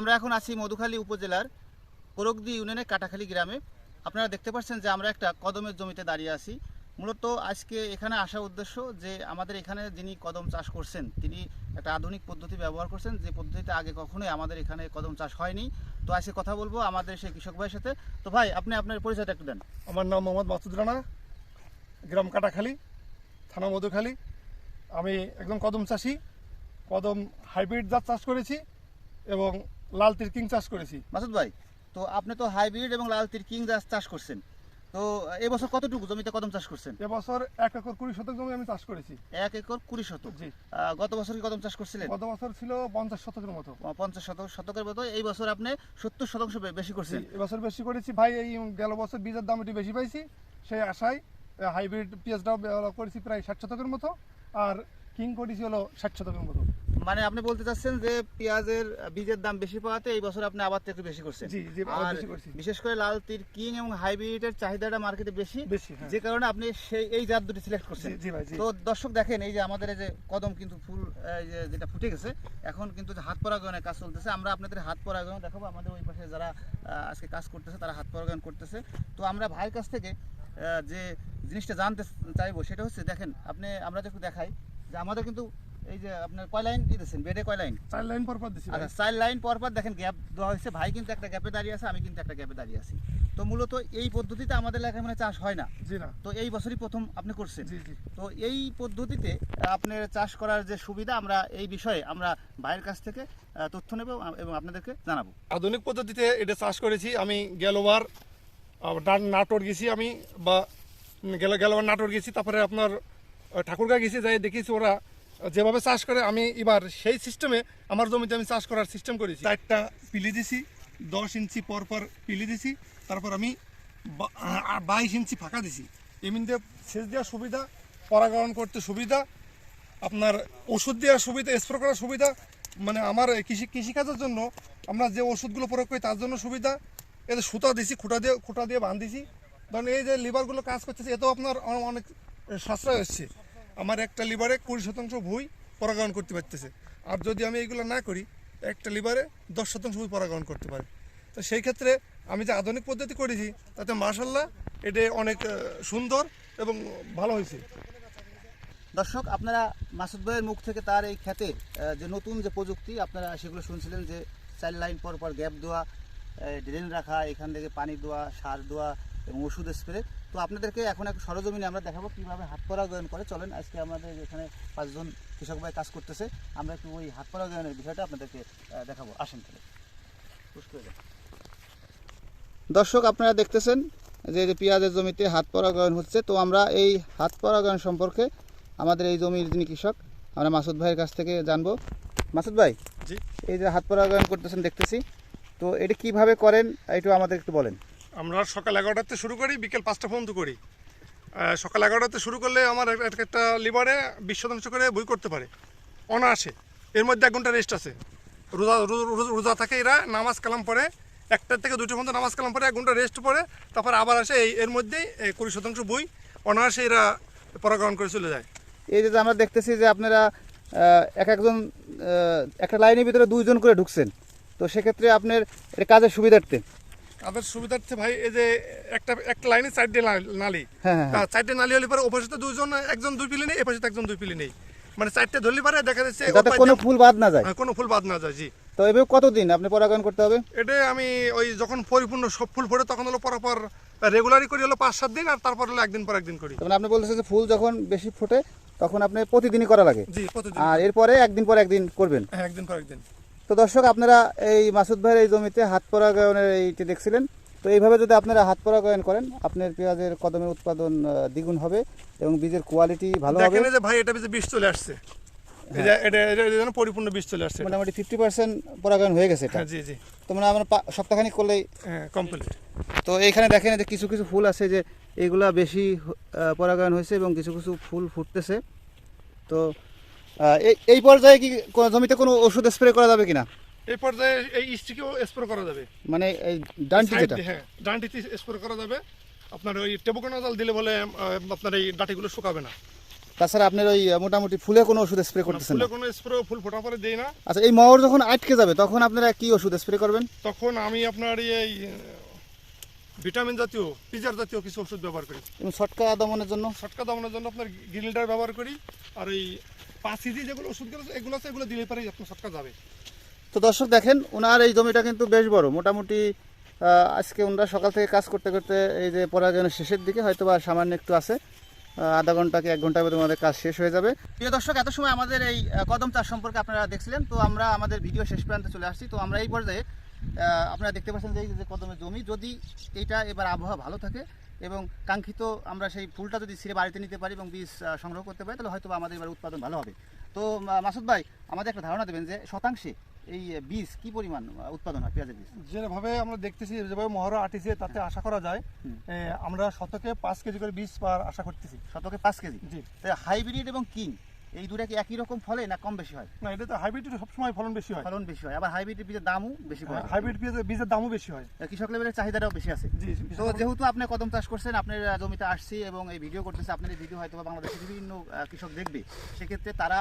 আমরা এখন আছি মধুখালী উপজেলার কোরকদি ইউনিয়নের কাটাখালী গ্রামে। আপনারা দেখতে পাচ্ছেন যে আমরা একটা কদমের জমিতে দাঁড়িয়ে আছি। মূলত আজকে এখানে আসার উদ্দেশ্য যে আমাদের এখানে যিনি কদম চাষ করছেন, তিনি একটা আধুনিক পদ্ধতি ব্যবহার করছেন, যে পদ্ধতিতে আগে কখনোই আমাদের এখানে কদম চাষ হয়নি। তো আজকে কথা বলব আমাদের সেই কৃষক ভাইয়ের সাথে। তো ভাই, আপনি আপনার পরিচয়টা একটু দেন। আমার নাম মোহাম্মদ মাসুদ রানা, গ্রাম কাটাখালী, থানা মধুখালী। আমি একদম কদম চাষি, কদম হাইব্রিড জাত চাষ করেছি এবং লাল তিরকিং চাষ করেছি। মাসুদ ভাই তো আপনি তো হাইব্রিড এবং লাল তির কিং গাছ চাষ করছেন। তো এবছর কতটুকু জমিতে কদম চাষ করছেন? এবছর এক একর কুড়ি শতক জমি আমি চাষ করেছি। এক একর কুড়ি শতক। জি। গত বছর কি কদম চাষ করছিলেন? গত বছর ছিল পঞ্চাশ শতকের মতো। পঞ্চাশ শতক শতকের মতো। এই বছর আপনি সত্তর শতাংশ বেশি করছেন। এবছর বেশি করেছি। ভাই এই গেল বছর বীজের দাম একটু বেশি পাইছি। সেই আশায় হাইব্রিড পেঁয়াজটাও করেছি প্রায় ষাট শতকের মতো। আর কিং করেছি হলো ষাট শতকের মতো। মানে আপনি বলতে চাচ্ছেন যে পেঁয়াজের বীজের দাম বেশি পাওয়াতে এই বছর আপনি আবার একটু বেশি করছেন? আরও বিশেষ করে লাল তীর কিং এবং হাইব্রিডের চাহিদাটা মার্কেটে বেশি বেশি হ্যাঁ। যে কারণে আপনি সেই এই জাত দুটি সিলেক্ট করছেন। তো দর্শক দেখেন এই যে আমাদের এই যে কদম কিন্তু ফুল যেটা ফুটে গেছে এখন কিন্তু যে হাত পরাগায়নের কাজ চলতেছে আমরা আপনাদের হাত পরাগায়ন দেখাবো। আমাদের ওই পাশে যারা আজকে কাজ করতেছে তারা হাত পরাগায়ন করতেছে। তো আমরা ভাইয়ের কাছ থেকে যে জিনিসটা জানতে চাইব সেটা হচ্ছে দেখেন আপনি আমরা একটু দেখাই যে আমাদের কিন্তু এই যে আপনার কয় লাইন দিতেছেন? বেডে কয় লাইন? চার লাইন দিছি। আচ্ছা চার লাইন পর পর দেখেন গ্যাপ দেওয়া হয়েছে। ভাই কিন্তু একটা গ্যাপে দাঁড়িয়ে আছে আমি কিন্তু একটা গ্যাপে দাঁড়িয়ে আছি। তো মূলত এই পদ্ধতিতে আমাদের এলাকায় মানে চাষ হয় না। জি না। তো এই বছরই প্রথম আপনি করছেন। জি জি। তো এই পদ্ধতিতে আপনার চাষ করার যে সুবিধা আমরা এই বিষয়ে আমরা ভাইয়ের কাছ থেকে তথ্য নেব এবং আপনাদেরকে জানাব। আধুনিক পদ্ধতিতে এটা চাষ করেছি। আমি গেলোবার নাটোর গেছি আমি বা গেল গেলোবার নাটোর গেছি তারপরে আপনার ঠাকুরগাঁ গেছি যাই দেখেছি ওরা যেভাবে চাষ করে আমি এবার সেই সিস্টেমে আমার জমিতে আমি চাষ করার সিস্টেম করেছি। চারটা পিলি দিছি দশ ইঞ্চি পর পর পিলি দিছি তারপর আমি বাইশ ইঞ্চি ফাঁকা দিছি। এমনিতে সেচ দেওয়ার সুবিধা পরাগায়ন করতে সুবিধা আপনার ওষুধ দেওয়ার সুবিধা স্প্রে করার সুবিধা মানে আমার কৃষি কৃষিকাজের জন্য আমরা যে ওষুধগুলো প্রয়োগ করি তার জন্য সুবিধা। এতে সুতা দিছি খুঁটা দিয়ে খুঁটা দিয়ে বাঁধিছি। ধরুন এই যে লিভারগুলো কাজ করতেছে এতেও আপনার অনেক সাশ্রয় হচ্ছে। আমার একটা লিভারে কুড়ি শতাংশ ভুই পরাগায়ন করতে পারতেছে। আর যদি আমি এইগুলো না করি একটা লিভারে দশ শতাংশ ভুই পরাগায়ন করতে পারে। তো সেই ক্ষেত্রে আমি যে আধুনিক পদ্ধতি করেছি তাতে মার্শাল্লাহ এটা অনেক সুন্দর এবং ভালো হয়েছে। দর্শক আপনারা মাসুদ ভাইয়ের মুখ থেকে তার এই আহ, যে নতুন যে প্রযুক্তি আপনারা সেগুলো শুনছিলেন যে চার লাইন পর পর গ্যাপ দেওয়া ড্রেন রাখা এখান থেকে পানি দেওয়া সার দেওয়া এবং ওষুধ স্প্রে তো আপনাদেরকে এখন এক সরজমিনে আমরা দেখাবো কীভাবে হাত পরাগায়ন করে চলেন। আজকে আমাদের এখানে পাঁচজন কৃষক ভাই কাজ করতেছে। আমরা একটু ওই হাত পরাগায়নের বিষয়টা আপনাদেরকে দেখাবো। আসেন তাহলে। দর্শক আপনারা দেখতেছেন যে যে পেঁয়াজের জমিতে হাত পরাগায়ন হচ্ছে। তো আমরা এই হাত পরাগায়ন সম্পর্কে আমাদের এই জমির যিনি কৃষক আমরা মাসুদ ভাইয়ের কাছ থেকে জানব। মাসুদ ভাই জি। এই যে হাত পরাগায়ন করতেছেন দেখতেছি। তো এটা কীভাবে করেন একটু আমাদের একটু বলেন। আমরা সকাল এগারোটাতে শুরু করি, বিকেল পাঁচটা পর্যন্ত করি। সকাল এগারোটাতে শুরু করলে আমার এক- এক- একটা লিভারে বিশ শতাংশ করে বই করতে পারে, অনায়াসে। এর মধ্যে এক ঘণ্টা রেস্ট আছে। রোজা রোজা থাকে এরা, নামাজ কালাম পরে একটা থেকে দুটো পর্যন্ত নামাজ কালাম পরে এক ঘণ্টা রেস্ট পরে তারপর আবার আসে এই এর মধ্যেই কুড়ি শতাংশ বই, অনায়াসে এরা পরাগ্রহণ করে চলে যায়। এই যে আমরা দেখতেছি যে আপনারা এক একজন একটা লাইনের ভিতরে দুইজন করে ঢুকছেন। তো সেক্ষেত্রে আপনার কাজের সুবিধার্থে। তাদের সুবিধার্থে ভাই এই যে একটা একটা লাইনে চারটে নালি। হ্যাঁ হ্যাঁ হ্যাঁ। চারটে নালি হলে পরে ওপাশে দুজন একজন দুই পিলি নেই এপাশে একজন দুই পিলি নেই। মানে চারটে ধরলে পারে দেখা যাচ্ছে কোনো ফুল বাদ না যায়? কোনো ফুল বাদ না যায় জি। তো এভাবে কতদিন আপনি পরাগায়ন করতে হবে? এটা আমি ওই যখন পরিপূর্ণ সব ফুল ফোটে তখন হলো পরপর রেগুলারই করি হলো পাঁচ সাত দিন আর তারপর হলো একদিন পর একদিন করি। মানে আপনি বলতেছেন যে ফুল যখন বেশি ফোটে তখন আপনি প্রতিদিনই করা লাগে? জি প্রতিদিন আর এরপরে একদিন পর একদিন করবেন? হ্যাঁ একদিন পর একদিন। তো দর্শক আপনারা এই মাসুদ ভাইয়ের এই জমিতে হাত পরাগায়নের এইটি দেখছিলেন। তো এইভাবে যদি আপনারা হাত পরাগায়ন করেন আপনার পেঁয়াজের কদমের উৎপাদন দ্বিগুণ হবে এবং বীজের কোয়ালিটি ভালো হবে। যে ভাই এটা বীজ চলে আসছে। যেন পরিপূর্ণ বিষ চলে আসছে মোটামুটি ফিফটি পার্সেন্ট পরাগায়ন হয়ে গেছে এটা। হ্যাঁ জি জি। তো আমরা পা- সপ্তাহখানিক করলেই হ্যাঁ কমপ্লিট তো এইখানে দেখেন যে কিছু কিছু ফুল আছে যে এইগুলা বেশি পরাগায়ন হয়েছে এবং কিছু কিছু ফুল ফুটতেছে। তো এই- এই পর্যায়ে কি জমিতে কোনো ওষুধ স্প্রে করা যাবে কিনা? এই পর্যায়ে এই স্টিকেও স্প্রে করা যাবে। মানে ডানটি যেটা? হ্যাঁ ডান্ডিতে স্প্রে করা যাবে। আপনার ওই টেবুকোনাজাল দিলে বলে আপনার এই ডাটিগুলো শুকাবে না। তাছাড়া আপনার ওই মোটামুটি ফুলে কোনো ওষুধ স্প্রে করতেছেন ফুলে কোনো স্প্রে ফুল ফোটা পরে দেই না। আচ্ছা এই মহর যখন আটকে যাবে তখন আপনারা কি ওষুধ স্প্রে করবেন? তখন আমি আপনার এই ভিটামিন জাতীয় পিজার জাতীয় কিছু ওষুধ ব্যবহার করি। এবং ছটকা দমনের জন্য? ছটকা দমানোর জন্য আপনার গ্রিলটার ব্যবহার করি আর এই পাঁচ ইজি যেগুলো ওষুধগুলো এগুলো আছে দিলে পরে ছটকা যাবে। তো দর্শক, দেখেন ওনার এই জমিটা কিন্তু বেশ বড়। মোটামুটি আজকে ওনারা সকাল থেকে কাজ করতে করতে এই যে পরাগায়নের শেষের দিকে হয়তো বা সামান্য একটু আছে। আধা ঘণ্টা কি এক ঘণ্টার মধ্যে আমাদের কাজ শেষ হয়ে যাবে। প্রিয় দর্শক, এত সময় আমাদের এই কদম চাষ সম্পর্কে আপনারা দেখছিলেন, তো আমরা আমাদের ভিডিও শেষ প্রান্তে চলে আসছি। তো আমরা এই পর্যায়ে আপনারা দেখতে পাচ্ছেন যে কদমের জমি, যদি এইটা এবার আবহাওয়া ভালো থাকে এবং কাঙ্ক্ষিত আমরা সেই ফুলটা যদি ছিঁড়ে বাড়িতে নিতে পারি এবং বীজ সংগ্রহ করতে পারি তাহলে হয়তো আমাদের এবার উৎপাদন ভালো হবে। তো মাসুদ ভাই আমাদের একটা ধারণা দেবেন যে শতাংশে এই বীজ কি পরিমাণ উৎপাদন হয় পেঁয়াজের বীজ? যেভাবে আমরা দেখতেছি যেভাবে মহড়া আটিছে তাতে আশা করা যায় আমরা শতকে পাঁচ কেজি করে বীজ পাওয়ার আশা করতেছি। শতকে পাঁচ কেজি? জি। হাইব্রিড এবং কিং এই দুটা কি একই রকম ফলে না কম বেশি হয়? না এটা তো হাইব্রিড সবসময় ফলন বেশি হয়। ফলন বেশি হয়। আবার হাইব্রিড বীজের দামও বেশি পড়ে হাইব্রিড বীজের বীজের দামও বেশি হয়। কৃষক লেভেলের চাহিদাটাও বেশি আছে। তো যেহেতু আপনি কদম চাষ করছেন আপনার জমিতে আসছি এবং এই ভিডিও করতেছে আপনার এই ভিডিও হয়তো বাংলাদেশের বিভিন্ন কৃষক দেখবে। সেক্ষেত্রে তারা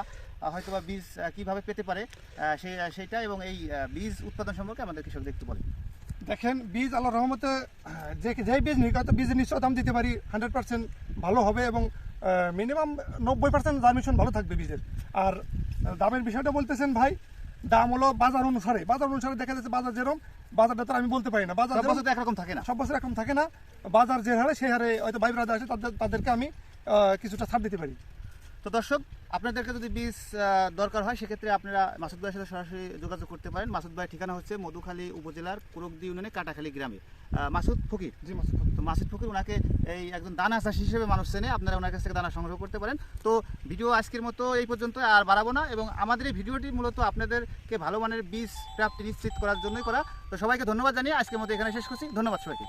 হয়তো বা বীজ কীভাবে পেতে পারে সেই সেইটা এবং এই বীজ উৎপাদন সম্পর্কে আমাদের কৃষক দেখতে বলে দেখেন বীজ আল্লাহ রহমতে যে যে বীজ হয়তো বীজের নিশ্চয় দাম দিতে পারি হান্ড্রেড পার্সেন্ট ভালো হবে এবং মিনিমাম নব্বই পার্সেন্ট দাম দামিশন ভালো থাকবে বীজের। আর দামের বিষয়টা বলতেছেন ভাই দাম হলো বাজার অনুসারে। বাজার অনুসারে দেখা যাচ্ছে বাজার যেরকম বাজারটা তো আমি বলতে পারি না। বাজার বছর একরকম থাকে না। সব বছর একরকম থাকে না। বাজার যে হারে সেই হারে হয়তো ভাই ব্রাদার আছে তাদের তাদেরকে আমি কিছুটা ছাড় দিতে পারি। তো দর্শক আপনাদেরকে যদি বীজ দরকার হয় সেক্ষেত্রে আপনারা মাসুদ ভাইয়ের সাথে সরাসরি যোগাযোগ করতে পারেন। মাসুদ ভাইয়ের ঠিকানা হচ্ছে মধুখালী উপজেলার কুরকদি ইউনিয়নে কাটাখালী গ্রামে। মাসুদ ফকির। জি মাসুদ তো মাসুদ ফকির ওনাকে এই একজন দানা চাষি হিসেবে মানুষ চেনে। আপনারা ওনার কাছ থেকে দানা সংগ্রহ করতে পারেন। তো ভিডিও আজকের মতো এই পর্যন্ত আর বাড়াবো না এবং আমাদের এই ভিডিওটি মূলত আপনাদেরকে ভালো মানের বীজ প্রাপ্তি নিশ্চিত করার জন্যই করা। তো সবাইকে ধন্যবাদ জানিয়ে আজকের মতো এখানে শেষ করছি। ধন্যবাদ সবাইকে।